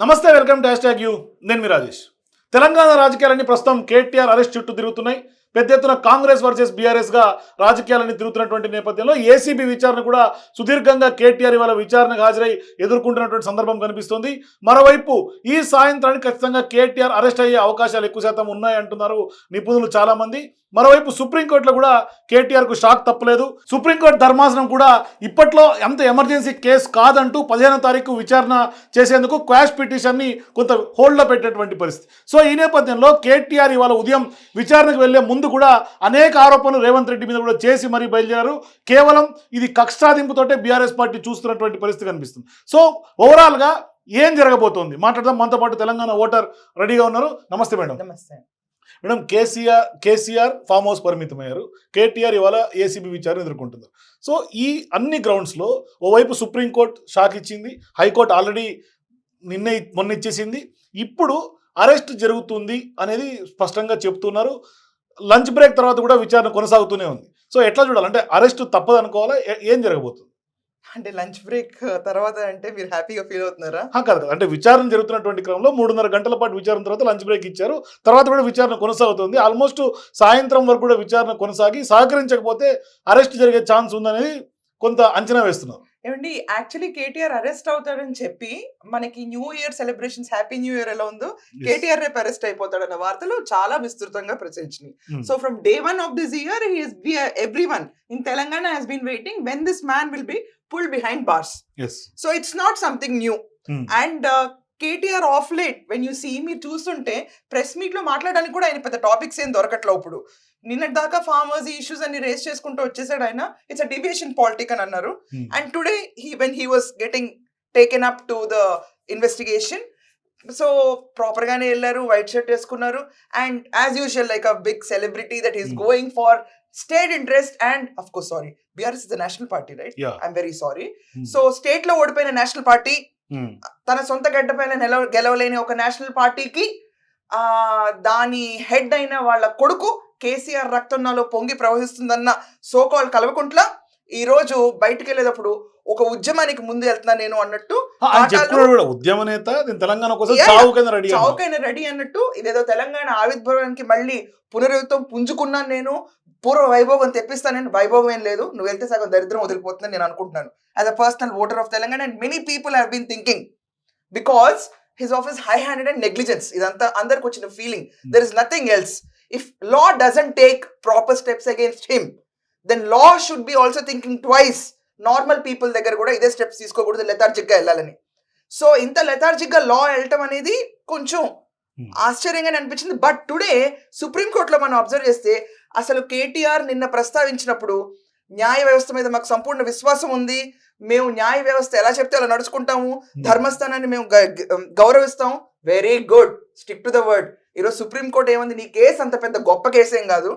నమస్తే welcome to hash tag you. నేను మీ రాజేష్. తెలంగాణ రాజకీయాలన్నీ ప్రస్తుతం కేటీఆర్ అరెస్ట్ చుట్టూ తిరుగుతున్నాయి. పెద్ద ఎత్తున కాంగ్రెస్ వర్సెస్ బీఆర్ఎస్గా రాజకీయాలన్నీ తిరుగుతున్నటువంటి నేపథ్యంలో ఏసీబీ విచారణ కూడా సుదీర్ఘంగా కేటీఆర్ ఇవాళ విచారణకు హాజరై ఎదుర్కొంటున్నటువంటి సందర్భం కనిపిస్తోంది. మరోవైపు ఈ సాయంత్రానికి ఖచ్చితంగా కేటీఆర్ అరెస్ట్ అయ్యే అవకాశాలు ఎక్కువ శాతం ఉన్నాయంటున్నారు నిపుణులు చాలా మంది మరోవైపు సుప్రీంకోర్టులో కూడా కేటీఆర్కు షాక్ తప్పలేదు. సుప్రీంకోర్టు ధర్మాసనం కూడా ఇప్పట్లో ఎంత ఎమర్జెన్సీ కేసు కాదంటూ పదిహేనో తారీఖు విచారణ చేసేందుకు క్వాష్ పిటిషన్ని కొంత హోల్డ్లో పెట్టేటువంటి పరిస్థితి. సో ఈ నేపథ్యంలో కేటీఆర్ ఇవాళ ఉదయం విచారణకు వెళ్ళే ముందు కూడా అనేక ఆరోపణలు రేవంత్ రెడ్డి మీద కూడా చేసి మరీ బయలుదేరారు. కేవలం ఇది కక్షాదింపుతోటే బీఆర్ఎస్ పార్టీ చూస్తున్నటువంటి పరిస్థితి కనిపిస్తుంది. సో ఓవరాల్గా ఏం జరగబోతోంది? మాట్లాడదాం. మనతో పాటు తెలంగాణ ఓటర్ రెడీగా ఉన్నారు. నమస్తే మేడం. నమస్తే. Madam KCR KCR farm house పరిమితమయ్యారు. KTR ఇవాళ ఏసీబీ విచారణ ఎదుర్కొంటున్నారు. సో ఈ అన్ని గ్రౌండ్స్లో ఓవైపు సుప్రీంకోర్టు షాక్ ఇచ్చింది. హైకోర్టు ఆల్రెడీ నిన్న మొన్న ఇచ్చేసింది. ఇప్పుడు అరెస్ట్ జరుగుతుంది అనేది స్పష్టంగా చెప్తున్నారు. లంచ్ బ్రేక్ తర్వాత కూడా విచారణ కొనసాగుతూనే ఉంది. సో ఎట్లా చూడాలి? అంటే అరెస్ట్ తప్పదు అనుకోవాలా ఏ- జరగబోతుంది? అంటే లంచ్ బ్రేక్ తర్వాత అంటే మీరు హ్యాపీగా ఫీల్ అవుతున్నారా? కాదు. అంటే విచారణ జరుగుతున్నటువంటి క్రమంలో మూడున్నర గంటల పాటు విచారణ తర్వాత లంచ్ బ్రేక్ ఇచ్చారు. తర్వాత కూడా విచారణ కొనసాగుతుంది. ఆల్మోస్ట్ సాయంత్రం వరకు కూడా విచారణ కొనసాగి సహకరించకపోతే అరెస్ట్ జరిగే ఛాన్స్ ఉందనేది కొంత అంచనా వేస్తున్నారు. ఏమండి యాక్చువల్లీ కేటీఆర్ అరెస్ట్ అవుతాడని చెప్పి మనకి new year celebrations happy new year ఎలా ఉందో కేటీఆర్ రేపు అరెస్ట్ అయిపోతాడన్న వార్తలు చాలా విస్తృతంగా ప్రచురించినాయి. So from day one of this year every one in Telangana has been waiting when this man will be pull behind bars so it's not something new. And KTR of late when you see మీరు చూస్తుంటే press మీట్లో మాట్లాడడానికి కూడా ఆయన పెద్ద topics ఏం దొరకట్లేదు ఇప్పుడు. నిన్నటి దాకా ఫార్మర్స్ ఇష్యూస్ అన్ని రేస్ చేసుకుంటూ వచ్చేసాడు ఆయన. ఇట్స్ అ డివియేషన్ పాలిటిక్ అని అన్నారు. And today he when he was getting taken up to the investigation so proper గానే వెళ్ళారు వైట్ షర్ట్ వేసుకున్నారు. And as usual like a big celebrity that is Hmm. Going far state interest and of course sorry BRS is the national party right I'm very sorry so స్టేట్లో ఓడిపోయిన national party తన సొంత గడ్డ పైన గెలవలేని ఒక national పార్టీకి దాని head అయిన వాళ్ళ కొడుకు కేసీఆర్ రక్తం నాలో పొంగి ప్రవహిస్తుందన్న సోకాల్ కలవకుంట్ల ఈ రోజు బయటికి వెళ్ళేటప్పుడు ఒక ఉద్యమానికి ముందు వెళ్తున్నా నేను అన్నట్టు ఉద్యమ నేత తెలంగాణ కోసం రెడీ అన్నట్టు ఇదేదో తెలంగాణ ఆవిర్భావానికి మళ్ళీ పునరుత్వం పుంజుకున్నాను నేను. పూర్వ వైభోగం తెప్పిస్తాను నేను. వైభోగం ఏం లేదు. నువ్వు వెళ్తే సగం దరిద్రం వదిలిపోతుందని నేను అనుకుంటున్నాను. As a personal voter of Telangana and many people have been thinking because his office high handed and negligence ఇదంతా అందరికి వచ్చిన feeling there is nothing else if law doesn't take proper steps against him then law should be also thinking twice normal people దగ్గర కూడా ఇదే steps తీసుకోకూడదు లెథార్జిక్గా వెళ్ళాలని. So ఇంత లెథార్జిక్గా లా వెళ్ళటం అనేది కొంచెం Hmm. ఆశ్చర్యంగానే అనిపించింది. బట్ టుడే సుప్రీంకోర్టులో మనం అబ్జర్వ్ చేస్తే అసలు కేటీఆర్ నిన్న ప్రస్తావించినప్పుడు న్యాయ వ్యవస్థ మీద మాకు సంపూర్ణ విశ్వాసం ఉంది. మేము న్యాయ వ్యవస్థ ఎలా చెప్తే అలా నడుచుకుంటాము? ధర్మస్థానాన్ని మేము గౌరవిస్తాం. Very good stick to the word ఈరోజు సుప్రీంకోర్టు ఏముంది? నీ కేసు అంత పెద్ద గొప్ప కేసు ఏం కాదు.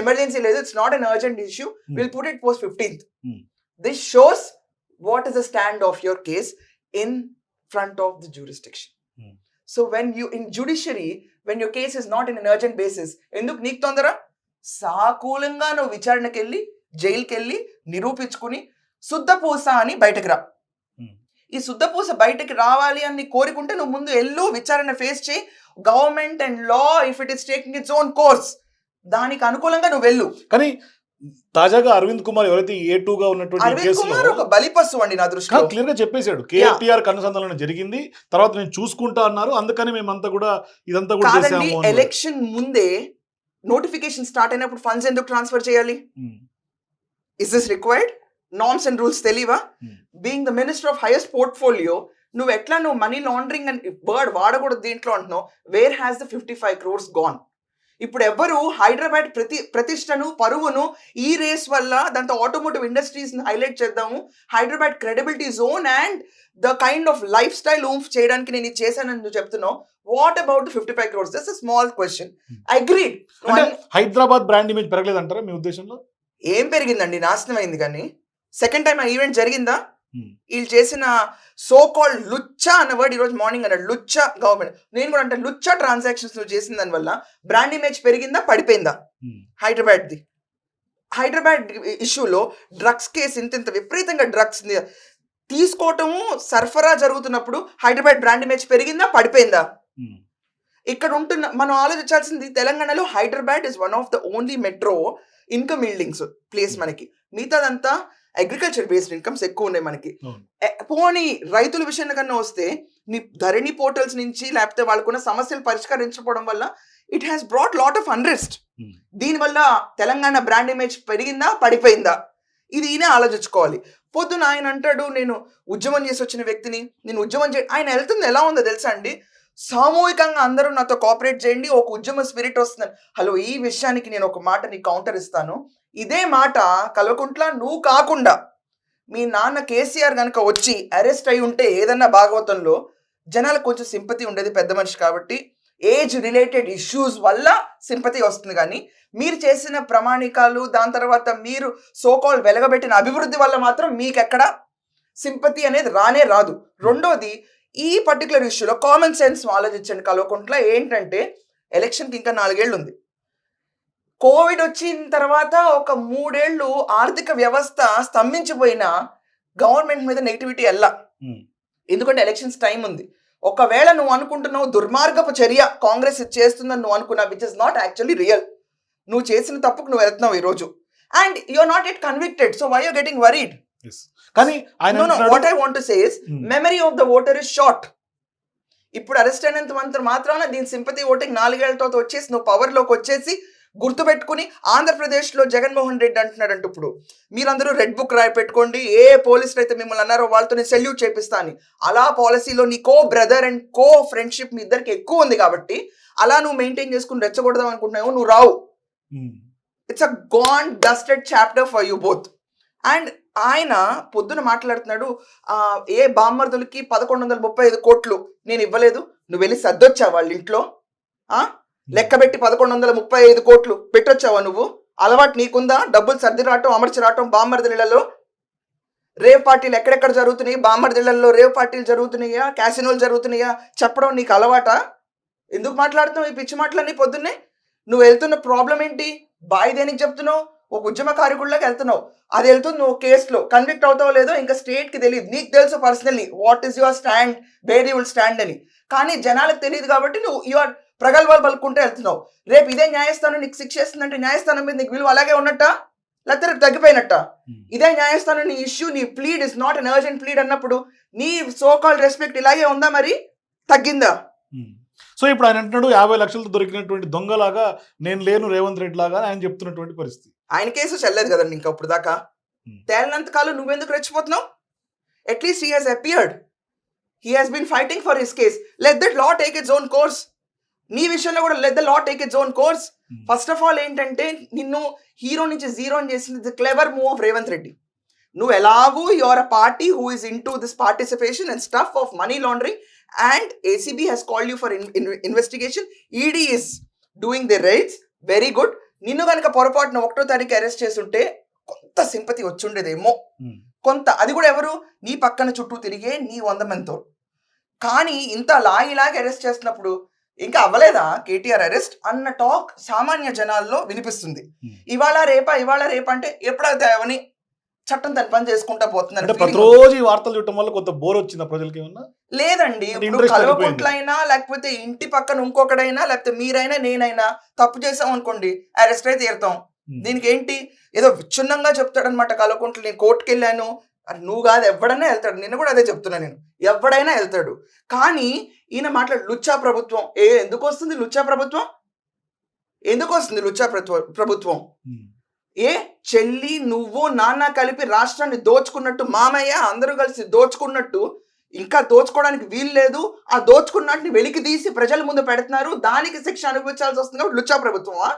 ఎమర్జెన్సీ లేదు. It's not an urgent issue Hmm. Will put it post fifteenth Hmm. This shows what is the stand of your case in front of the jurisdiction Hmm. So when you in judiciary when your case is not in an urgent basis ఎందుకు నీకు తొందర? సాకూలంగా నువ్వు విచారణకి వెళ్ళి జైలుకి వెళ్ళి నిరూపించుకుని శుద్ధపూస అని బయటకు రా. ఈ శుద్ధపూస బయటకి రావాలి అని కోరుకుంటే నువ్వు ముందు ఎల్లు విచారణ ఫేస్ చేయి. Government and law if it is taking its own course దానికి అనుకూలంగా నువ్వు వెళ్ళు. కానీ తాజాగా అరవింద్ కుమార్ ఎవరైతే ఏ టూ గా ఉన్నటువంటి కేసులో ఒక బలిపస్సు అండి నా దృష్టిలో. క్లియర్గా చెప్పేశాడు. కేటీఆర్ కనుసంధానం జరిగింది. తర్వాత నేను చూసుకుంటా అన్నారు. అందుకని మేమంతా కూడా ఇదంతా కూడా. ఎలక్షన్ ముందే నోటిఫికేషన్ స్టార్ట్ అయినప్పుడు ఫండ్స్ ఎందుకు ట్రాన్స్ఫర్ చేయాలి? Is this required norms and rules తెలియవా. Being the minister of highest portfolio నువ్వు ఎట్లా నువ్వు మనీ లాండరింగ్ అని వర్డ్ వాడకూడదు దీంట్లో అంటున్నావు where has the fifty five crores gone ఇప్పుడు ఎవ్వరు హైదరాబాద్ ప్రతి ప్రతిష్టను పరువును ఈ రేస్ వల్ల దాంతో ఆటోమోటివ్ ఇండస్ట్రీస్ హైలైట్ చేద్దాము. Hyderabad credibility zone and the kind of lifestyle oomph చేయడానికి నేను ఇది చేశానని నువ్వు చెప్తున్నావు. What about fifty five crores thus small question. Agreed Hyderabad brand image పెరగలేదంటారా మీ ఉద్దేశంలో? ఏం పెరిగిందండి? నాశనం అయింది కానీ. సెకండ్ టైం ఆ ఈవెంట్ జరిగిందా? Hmm. వీళ్ళు చేసిన సో కాల్డ్ లుచ్చా అన్న వర్డ్ ఈరోజు మార్నింగ్ అన్నాడు లుచ్చా గవర్నమెంట్ నేను కూడా అంటే లుచ్చా ట్రాన్సాక్షన్స్ నువ్వు చేసిన దానివల్ల బ్రాండ్ ఇమేజ్ పెరిగిందా పడిపోయిందా? ఉమ్, హైదరాబాద్ది. హైదరాబాద్ ఇష్యూలో డ్రగ్స్ కేసు ఇంత ఇంత విపరీతంగా డ్రగ్స్ తీసుకోవటము సరఫరా జరుగుతున్నప్పుడు హైదరాబాద్ బ్రాండ్ ఇమేజ్ పెరిగిందా పడిపోయిందా? ఉమ్. ఇక్కడ ఉంటున్న మనం ఆలోచించాల్సింది తెలంగాణలో Hyderabad is one of the only metro income buildings place మనకి. మిగతాదంతా అగ్రికల్చర్ బేస్డ్ ఇన్కమ్స్ ఎక్కువ ఉన్నాయి మనకి. పోనీ రైతుల విషయం కన్నా వస్తే నీ ధరణి పోర్టల్స్ నుంచి లేకపోతే వాళ్ళకున్న సమస్యలు పరిష్కరించకపోవడం వల్ల it has brought lot of unrest. దీనివల్ల తెలంగాణ బ్రాండ్ ఇమేజ్ పెరిగిందా పడిపోయిందా? ఇది ఈయన ఆలోచించుకోవాలి. పొద్దున ఆయన అంటాడు నేను ఉద్యమం చేసి వచ్చిన వ్యక్తిని నేను ఉద్యమం చే ఆయన వెళ్తుంది ఎలా ఉందో తెలుసా అండి? సామూహికంగా అందరూ నాతో కోఆపరేట్ చేయండి ఒక ఉద్యమ స్పిరిట్ వస్తుంది హలో ఈ విషయానికి నేను ఒక మాట నీకు కౌంటర్ ఇస్తాను. ఇదే మాట కల్వకుంట్ల నువ్వు కాకుండా మీ నాన్న కేసీఆర్ కనుక వచ్చి అరెస్ట్ అయి ఉంటే ఏదన్నా భాగవతంలో జనాలకు కొంచెం సింపతి ఉండేది పెద్ద మనిషి కాబట్టి ఏజ్ రిలేటెడ్ ఇష్యూస్ వల్ల సింపతి వస్తుంది. కానీ మీరు చేసిన ప్రమాణికాలు దాని తర్వాత మీరు సోకాల్ వెలగబెట్టిన అభివృద్ధి వల్ల మాత్రం మీకు ఎక్కడ సింపతి అనేది రానే రాదు. రెండోది ఈ పర్టికులర్ ఇష్యూలో కామన్ సెన్స్ ఆలోచించండి కలవకుంట్ల. ఏంటంటే ఎలక్షన్కి ఇంకా నాలుగేళ్ళు ఉంది. కోవిడ్ వచ్చిన తర్వాత ఒక మూడేళ్ళు ఆర్థిక వ్యవస్థ స్తంభించిపోయిన గవర్నమెంట్ మీద నెగిటివిటీ ఎల్లా. ఎందుకంటే ఎలక్షన్స్ టైం ఉంది ఒకవేళ నువ్వు అనుకుంటున్నావు దుర్మార్గపు చర్య కాంగ్రెస్ చేస్తుందని నువ్వు అనుకున్నా which is not actually real నువ్వు చేసిన తప్పుకు నువ్వు వెళ్తున్నావు ఈ రోజు and you're not at convicted so why you're getting worried. కానీ what I want to say is Hmm. Memory of the voter is short ఇప్పుడు అరెస్ట్ అయినంత మాత్రం మాత్రాన దీని సింపతి ఓటింగ్ నాలుగేళ్ళతో వచ్చేసి నువ్వు power లోకి వచ్చేసి గుర్తుపెట్టుకుని ఆంధ్రప్రదేశ్లో జగన్మోహన్ రెడ్డి అంటున్నాడంట ఇప్పుడు. మీరందరూ రెడ్ బుక్ రాయి పెట్టుకోండి ఏ పోలీసులు అయితే మిమ్మల్ని అన్నారో వాళ్ళతో నేను సెల్యూట్ చేపిస్తా అని. అలా పాలసీలో నీ co brother and co friendship మీ ఇద్దరికి ఎక్కువ ఉంది కాబట్టి అలా నువ్వు మెయింటైన్ చేసుకుని రెచ్చగొడదాం అనుకుంటున్నావు నువ్వు రావు. It's a gone dusted chapter for you both and ఆయన పొద్దున మాట్లాడుతున్నాడు ఏ బామ్మర్దులకి పదకొండు వందల ముప్పై ఐదు కోట్లు నేను ఇవ్వలేదు. నువ్వు వెళ్ళి సర్దొచ్చా వాళ్ళ ఇంట్లో? ఆ? లెక్క పెట్టి పదకొండు వందల ముప్పై ఐదు కోట్లు పెట్టొచ్చావా నువ్వు? అలవాటు నీకుందా? డబ్బులు సర్ది రావటం అమర్చి రావటం బామ్మర్దిళ్ళలో రేవ్ పార్టీలు ఎక్కడెక్కడ జరుగుతున్నాయి? బామ్మర్దిళ్ళలో రేవ్ పార్టీలు జరుగుతున్నాయా? క్యాసినోలు జరుగుతున్నాయా? చెప్పడం నీకు అలవాటా? ఎందుకు మాట్లాడుతున్నావు? ఈ పిచ్చి మాటలన్నీ పొద్దున్నే? నువ్వు వెళ్తున్న ప్రాబ్లం ఏంటి? బాయి దేనికి చెప్తున్నావు? ఒక ఉద్యమకారికుల్లోకి వెళ్తున్నావు. అది వెళ్తుంది నువ్వు కేసులో. కన్విక్ట్ అవుతావో లేదో ఇంకా స్టేట్కి తెలియదు. నీకు తెలుసు personally what is your stand where you will stand అని. కానీ జనాలకు తెలియదు కాబట్టి నువ్వు యువర్ ప్రగల్భాలు పలుకుంటే వెళ్తున్నావు. రేపు ఇదే న్యాయస్థానం నీకు శిక్ష వేస్తుందంటే న్యాయస్థానం మీద నీకు విలువ అలాగే ఉన్నట్టా? లేకపోతే రేపు తగ్గిపోయినట్ట? ఉమ్. ఇదే న్యాయస్థానం నీ ఇష్యూ నీ plead is not an urgent plead అన్నప్పుడు నీ సో కాల్ రెస్పెక్ట్ ఇలాగే ఉందా మరి? తగ్గిందా? ఉమ్. సో ఇప్పుడు ఆయన అంటున్నాడు యాభై లక్షలతో దొరికినటువంటి దొంగలాగా నేను లేను రేవంత్ రెడ్డి లాగా ఆయన చెప్తున్నటువంటి పరిస్థితి. ఆయన కేసు చెల్లలేదు కదండి ఇంకా ఇప్పుడు దాకా. Hmm. తేలినంత కాలం నువ్వెందుకు రెచ్చిపోతున్నావు? At least he has appeared he has been fighting for his case let that law take its own course నీ విషయంలో కూడా let the law take its own course. First of all ఏంటంటే నిన్ను హీరో నుంచి zero చేసింది clever move of Revanth Reddy నువ్వు ఎలాగూ your uh party who is into this participation and stuff of money laundering and ACB he's called you for investigation ED is doing the rights very good నిన్ను కనుక పొరపాటున ఒకటో తారీఖు arrest చేస్తుంటే కొంత sympathy వచ్చుండేదేమో. ఉమ్. కొంత అది కూడా ఎవరు? నీ పక్కన చుట్టూ తిరిగే నీ వంద మందితో కానీ ఇంత లాగిలాగి అరెస్ట్ చేస్తున్నప్పుడు ఇంకా అవ్వలేదా కేటీఆర్ అరెస్ట్ అన్న టాక్ సామాన్య జనాల్లో వినిపిస్తుంది. Hmm. ఇవాళ రేపా ఇవాళ రేపా అంటే ఎప్పుడైతే అవని చట్టం తన పని చేసుకుంటా అంటే పోతుందని ప్రతిరోజు ఈ వార్తలు చూడటం వల్ల కొంత బోర్ వచ్చిందా ప్రజలకి ఏమన్నా లేదండి ఇప్పుడు కల్వకుంట్లైనా లేకపోతే ఇంటి పక్కన ఇంకొకడైనా లేకపోతే మీరైనా నేనైనా తప్పు చేసాం అనుకోండి అరెస్ట్ అయితే తీరుతాం. ఉమ్. దీనికి ఏంటి ఏదో విచ్ఛిన్నంగా చెప్తాడనమాట కలవకుంట్లు నేను కోర్టుకి వెళ్ళాను అని నువ్వు కాదు ఎవడైనా వెళ్తాడు. నిన్న కూడా అదే చెప్తున్నా నేను. ఎవడైనా వెళ్తాడు. కానీ ఈయన మాట్లాడు లుచ్చా ప్రభుత్వం. ఏ ఎందుకు వస్తుంది లుచ్చా ప్రభుత్వం? ఎందుకు వస్తుంది లుచ్చా ప్రభుత్వ. ఏ చెల్లి నువ్వు నాన్న కలిపి రాష్ట్రాన్ని దోచుకున్నట్టు మామయ్య అందరూ కలిసి దోచుకున్నట్టు ఇంకా దోచుకోవడానికి వీలు లేదు. ఆ దోచుకున్నట్టుని వెలికి తీసి ప్రజల ముందు పెడుతున్నారు. దానికి శిక్ష అనుభవించాల్సి వస్తుంది కాబట్టి లుచ్చా ప్రభుత్వమా?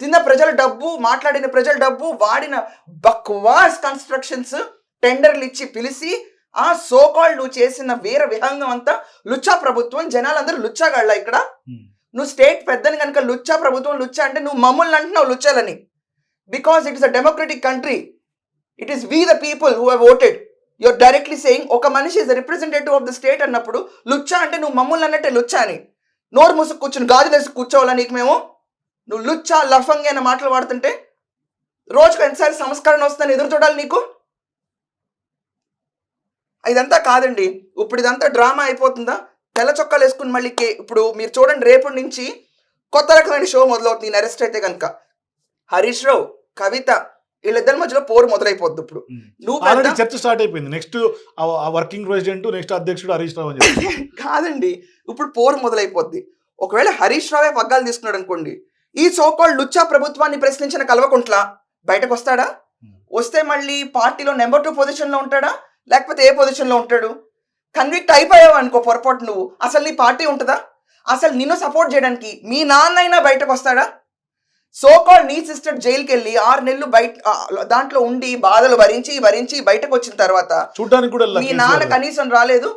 తిన్న ప్రజల డబ్బు మాట్లాడిన ప్రజల డబ్బు వాడిన బక్వాస్ కన్స్ట్రక్షన్స్ టెండర్లు ఇచ్చి పిలిచి ఆ సోకాల్ నువ్వు చేసిన వీర విహంగం అంతా లుచ్చా ప్రభుత్వం జనాలందరూ లుచ్చాగాళ్ళ ఇక్కడ. నువ్వు స్టేట్ పెద్దని కనుక లుచ్చా ప్రభుత్వం లుచ్చా అంటే నువ్వు మమ్మల్ని అంటున్నావు లుచ్చాలని. Because it is a democratic country it is we the people who voted your directly saying ఒక మనిషి is representative of the state అన్నప్పుడు లుచ్చా అంటే నువ్వు మమ్మల్ని అన్నట్టే లుచ్చా అని. నోరు మూసుకు కూర్చుని గాజులు వేసి కూర్చోవాలా నీకు మేము? నువ్వు లుచ్చా లఫంగి అనే మాటలు వాడుతుంటే రోజుకు ఎంతసారి సంస్కరణ వస్తుందని ఎదురు చూడాలి నీకు? ఇదంతా కాదండి. ఇప్పుడు ఇదంతా డ్రామా అయిపోతుందా? తెల్ల చొక్కాలు వేసుకుని మళ్ళీ ఇప్పుడు మీరు చూడండి రేపటి నుంచి కొత్త రకమైన షో మొదలవుతుంది నేను అరెస్ట్ అయితే కనుక హరీష్ రావు కవిత వీళ్ళిద్దరి మధ్యలో పోరు మొదలైపోద్ది ఇప్పుడు. నువ్వు చర్చ స్టార్ట్ అయిపోయింది. నెక్స్ట్ వర్కింగ్ ప్రెసిడెంట్ నెక్స్ట్ అధ్యక్షుడు హరీష్ రావు కాదండి. ఇప్పుడు పోరు మొదలైపోద్ది. ఒకవేళ హరీష్ రావే పగ్గాలు తీసుకున్నాడు అనుకోండి ఈ సోకాల్ లుచ్చా ప్రభుత్వాన్ని ప్రశ్నించిన కల్వకుంట్ల బయటకు వస్తాడా వస్తే మళ్ళీ పార్టీలో నెంబర్ టూ పొజిషన్లో ఉంటాడా? లేకపోతే ఏ పొజిషన్లో ఉంటాడు? కన్విక్ట్ అయిపోయావు అనుకో పొరపాటు నువ్వు. అసలు నీ పార్టీ ఉంటుందా? అసలు నిన్ను సపోర్ట్ చేయడానికి మీ నాన్న అయినా బయటకు వస్తాడా? సోకాల్ నీ సిస్టర్ జైలుకి వెళ్ళి ఆరు నెలలు బయట దాంట్లో ఉండి బాధలు భరించి భరించి బయటకు వచ్చిన తర్వాత చూడడానికి కూడా మీ నాన్న. కనీసం రాలేదు.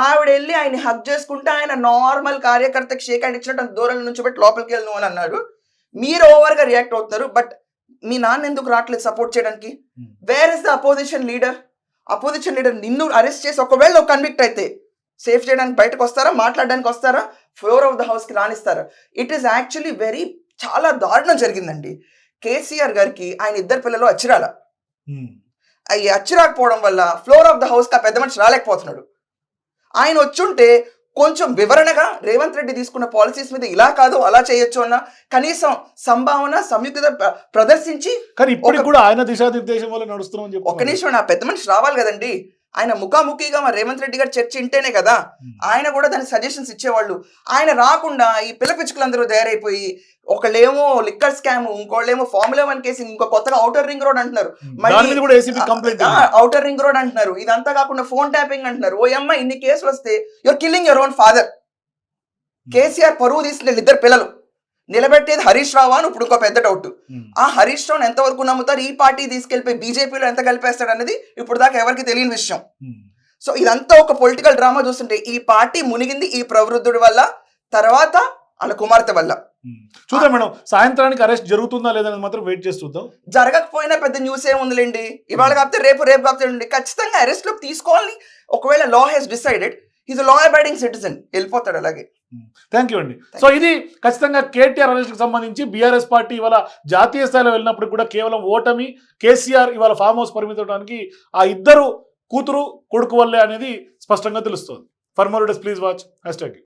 ఆవిడ వెళ్ళి ఆయన హక్ చేసుకుంటే ఆయన నార్మల్ కార్యకర్తకి షేక్ హ్యాండ్ ఇచ్చినట్టు అంత దూరం నుంచి పెట్టి లోపలికి వెళ్ళను అని అన్నాడు. మీరు ఓవర్గా రియాక్ట్ అవుతున్నారు బట్ మీ నాన్న ఎందుకు రావట్లేదు సపోర్ట్ చేయడానికి. Where is the opposition leader opposition leader నిన్ను అరెస్ట్ చేసి ఒకవేళ కన్విక్ట్ అయితే సేఫ్ చేయడానికి బయటకు వస్తారా మాట్లాడడానికి వస్తారా ఫ్లోర్ ఆఫ్ ద హౌస్కి రానిస్తారా? ఇట్ ఈస్ యాక్చువల్లీ వెరీ చాలా దారుణం జరిగిందండి. కేసీఆర్ గారికి ఆయన ఇద్దరు పిల్లలు అచ్చిరాల. ఉమ్. అవి అచ్చిరాకపోవడం వల్ల ఫ్లోర్ ఆఫ్ ద హౌస్కి ఆ పెద్ద మనిషి రాలేకపోతున్నాడు. ఆయన వచ్చుంటే కొంచెం వివరణగా రేవంత్ రెడ్డి తీసుకున్న పాలసీస్ మీద ఇలా కాదు అలా చేయొచ్చు అన్న కనీసం సంభావన సంయుక్త ప్ర- ప్రదర్శించి కానీ ఇప్పటికి ఒక- కూడా ఆయన దిశానిర్దేశం వల్ల నడుస్తున్నామని ఒక్క చెప్పి నిమిషం నా పెద్ద మనిషి రావాలి కదండి. ఆయన ముఖాముఖిగా మా రేవంత్ రెడ్డి గారు చర్చ ఇంటేనే కదా. ఆయన కూడా దానికి సజెషన్స్ ఇచ్చేవాళ్ళు. ఆయన రాకుండా ఈ పిల్ల పిచ్చుకలందరూ తయారైపోయి ఒకళ్ళేమో లిక్కర్ స్కామ్ ఇంకోళ్ళేమో ఫార్ములా వన్ కేసు ఇంకో కొత్తగా అవుటర్ రింగ్ రోడ్ అంటున్నారు. అవుటర్ రింగ్ రోడ్ అంటున్నారు. ఇదంతా కాకుండా ఫోన్ ట్యాపింగ్ అంటున్నారు. ఓ అమ్మ ఇన్ని కేసులు వస్తే your killing your own father KCR పరువు తీసిన ఇద్దరు పిల్లలు. నిలబెట్టేది హరీష్ రావు అని ఇప్పుడు ఇంకో పెద్ద డౌట్ ఆ హరీష్ రావుని ఎంతవరకు నమ్ముతారు? ఈ పార్టీ తీసుకెళ్ళిపోయి బీజేపీలో ఎంత కలిపేస్తాడు అనేది ఇప్పుడు దాకా ఎవరికి తెలియని విషయం. సో ఇదంతా ఒక పొలిటికల్ డ్రామా చూస్తుంటే ఈ పార్టీ మునిగింది ఈ ప్రవృద్ధుడి వల్ల. తర్వాత వాళ్ళ కుమార్తె వల్ల. చూద్దాం మేడం సాయంత్రానికి అరెస్ట్ జరుగుతుందా లేదనేది మాత్రం వెయిట్ చేసి చూద్దాం. జరగకపోయినా పెద్ద న్యూస్ ఏముందిలేండి ఇవాళ కాకపోతే రేపు రేపు కాకపోతే. ఖచ్చితంగా అరెస్ట్లోకి తీసుకోవాలని ఒకవేళ law he's decided is law abiding citizen వెళ్ళిపోతాడు అలాగే. థ్యాంక్ యూ అండి. సో ఇది ఖచ్చితంగా కేటీఆర్ అరెస్ట్కి సంబంధించి బీఆర్ఎస్ పార్టీ ఇవాళ జాతీయ స్థాయిలో వెళ్ళినప్పుడు కూడా కేవలం ఓటమి కేసీఆర్ ఇవాళ ఫామ్ హౌస్ పరిమితడానికి ఆ ఇద్దరు కూతురు కొడుకు వల్లే అనేది స్పష్టంగా తెలుస్తుంది. For more please watch hashtag